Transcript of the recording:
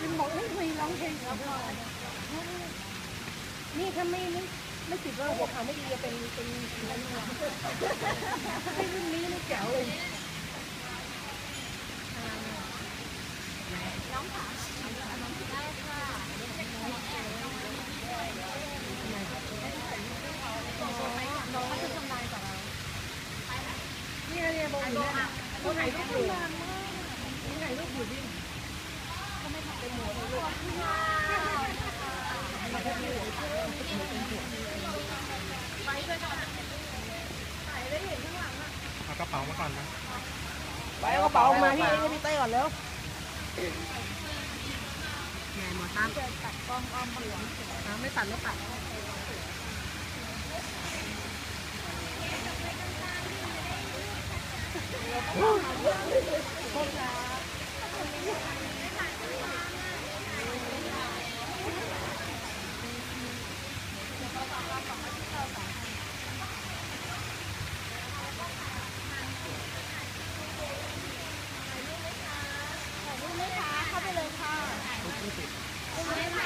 จึงบอกเอ้ยไม่ร้องเพลงแล้วพอนี่ถ้าไม่ไม่ไม่ติดว่าหัวเขาไม่ดีจะเป็นเป็นอะไรนะไอ้รุ่นนี้นี่แจ๋วเลยน้องเขาจะทำลายกับเราเนี่ยเนี่ยโบอยู่เนี่ยโบถ่ายรูปอยู่นานมากโบถ่ายรูปอยู่ดิเขาไม่ทำเป็นหมูเลยลูกไปด้วยกันถ่ายได้เห็นข้างหลังอะ เอา กระเป๋ามาก่อนนะ ไปเอากระเป๋าออกมาพี่ให้พี่เต้ก่อนเร็วไงหมอตั้มตัดกล้องอ้อมเหลืองไม่ตัดไม่ตัดถ่ายรู それまで。